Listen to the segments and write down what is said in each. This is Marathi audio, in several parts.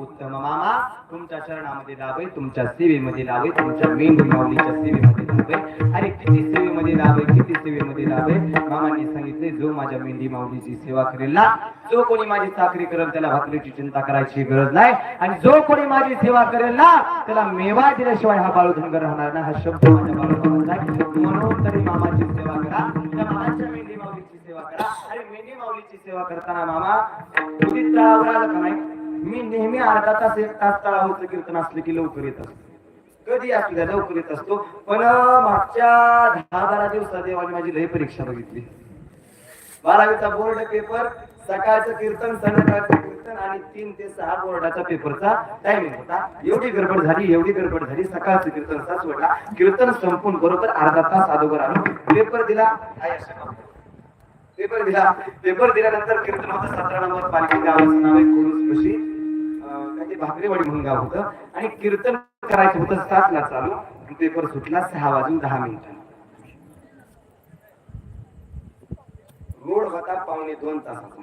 उत्तम मामा. तुमच्या चरणामध्ये लाभे तुमच्या सेवेमध्ये लाभे तुमच्या मेंढू माऊलीच्या सेवेमध्ये लाभे. अरे किती सेवेमध्ये लाभे किती सेवेमध्ये लाभे? मामांनी सांगितले जो माझ्या मेंढी माऊलीची सेवा करेल ना जो कोणी माझी चाकरी करेल त्याला भाकरीची चिंता करायची गरज नाही. आणि जो कोणी माझी सेवा करेल ना त्याला मेवा दिल्याशिवाय हा बाळूधनगर राहणार ना हा शब्द माझ्या बाळूधनगर म्हणून तरी मामाची सेवा करा. त्या मामाच्या मेंढी माऊलीची सेवा करा. अरे मेंढी माऊलीची सेवा करताना मामा उदित तळावर का नाही? मी नेहमी अर्धा तास एक तास तळावरचं कीर्तन असलं की लवकर येत. असतो कधी आपल्या लवकर येत असतो? पण मागच्या दहा बारा दिवसात देवाने माझी लय परीक्षा बघितली. बारावीचा बोर्ड पेपर सकाळचं कीर्तन संध्याकाळचं कीर्तन आणि तीन ते सहा बोर्डाचा पेपरचा टायमिंग होता. एवढी गडबड झाली एवढी गडबड झाली सकाळचं कीर्तन असा सोडला कीर्तन संपून बरोबर अर्धा तास अगोदर आलो. पेपर दिला पेपर दिला. पेपर दिल्यानंतर कीर्तन होतं सतरा नंबर पालखी गावाचं नाव आहे कुरुस भाकरेवाडी म्हणून गाव होतं. आणि कीर्तन करायचं होतं सातला चालू. आणि पेपर सुटला सहा वाजून दहा मिनिटांनी रोड होता पावणे दोन तासाचा.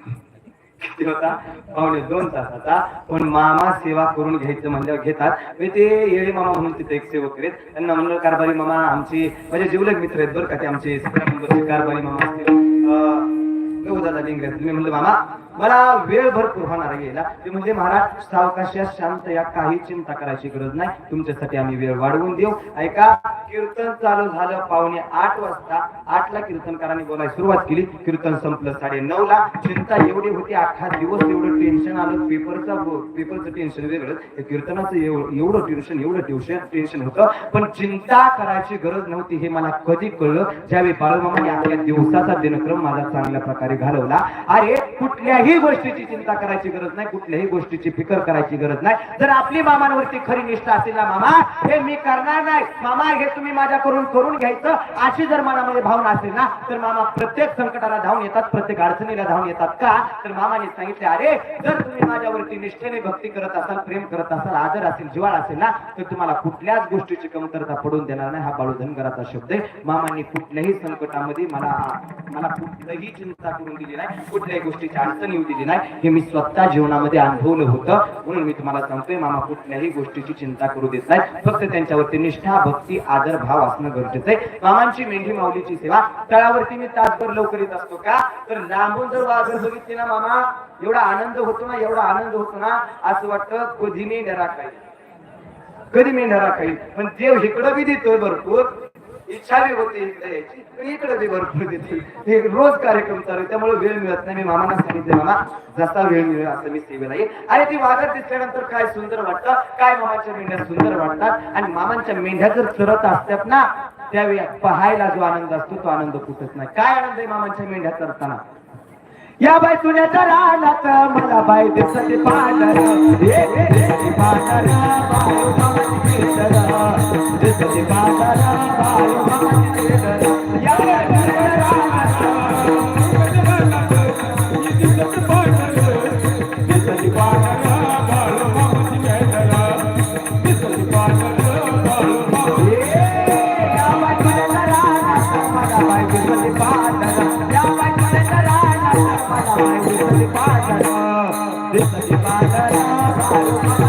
किती होता? पावणे दोन तासाचा. पण मामा सेवा करून घ्यायचं म्हणल्यावर घेतात. म्हणजे ते येळे मामा म्हणून तिथे एक सेवक आहेत. त्यांना म्हणलं कारभारी मामा आमचे म्हणजे जिवलग मित्र आहेत बरं का ते आमचे कारभारी मामा असतील. अं, हो, गहुदादा मी म्हणलं मामा मला वेळ भरपूर होणार आहे यायला. ते म्हणजे महाराज सावकाश शांत या काही चिंता करायची गरज नाही. तुमच्यासाठी आम्ही वेळ वाढवून देऊ. ऐका कीर्तन चालू झालं पावणे आठ वाजता. आठला कीर्तनकारांनी बोलायला सुरुवात केली. कीर्तन संपलं साडे नऊ ला चिंता एवढी होती अख्खा दिवस एवढं टेन्शन आलं. पेपरचा पेपरचं टेन्शन वेगळं. कीर्तनाचं एवढं टेन्शन एवढं ट्युशन टेन्शन होतं. पण चिंता करायची गरज नव्हती हे मला कधी कळलं. ज्यावेळी बाळूमामाने आपल्या दिवसाचा दिनक्रम माझा चांगल्या प्रकारे घालवला. अरे कुठल्याही गोष्टीची चिंता करायची गरज नाही कुठल्याही गोष्टीची फिकर करायची गरज नाही. जर आपली मामांवरती खरी निष्ठा असेल ना मामा हे मी करणार नाही. मामा हे तुम्ही माझ्याकडून करून घ्यायचं. अशी जर मनामध्ये भावना असेल ना तर मामा प्रत्येक संकटाला धावून येतात प्रत्येक अडचणीला धावून येतात का? तर मामाने सांगितले अरे जर तुम्ही माझ्यावरती निष्ठेने भक्ती करत असाल प्रेम करत असाल आदर असेल जिवाळ असेल ना तर तुम्हाला कुठल्याच गोष्टीची कमतरता पडून देणार नाही. हा बाळू धनगराचा शब्द आहे. मामांनी कुठल्याही संकटामध्ये मला मला कुठलंही चिंता करून दिली नाही कुठल्याही गोष्टीची अडचण येऊ दिली नाही. हे मी स्वतः जीवनामध्ये अनुभवलं होतं. म्हणून मी तुम्हाला सांगतोय मामा कुठल्याही गोष्टीची चिंता करू देत नाही. फक्त त्यांच्यावरती निष्ठा भक्ती आदर भाव असणं गरजेचं आहे. मामांची मेंढी माऊलीची सेवा तळावरती मी तासभर लवकर येत असतो का? तर लांबून जर वाघर बघितली ना मामा एवढा आनंद होतो ना एवढा आनंद होतो ना असं वाटतं कधी मी डरा काही कधी मी डरा काही पण देव इकडं बी देतोय भरपूर. इच्छा बी होती इकडे. यायची पण इकडे बी भरपूर देते. रोज कार्यक्रम चालू त्यामुळे वेळ मिळत नाही. मी मामाना सांगितले मामा जसा वेळ मिळेल असं मी सेवेला येईल आणि ती वाघात दिसल्यानंतर काय सुंदर वाटतं? काय मामाच्या मेंढ्या सुंदर वाटतात? आणि मामांच्या मेंढ्या जर चरत असतात ना त्यावेळी पाहायला जो आनंद असतो तो आनंद कुठंच नाही. काय आनंद आहे मामांच्या मेंढ्या चरताना? या बाई तुझ्या रानात मला बाई दिसते पाहणार रानात मला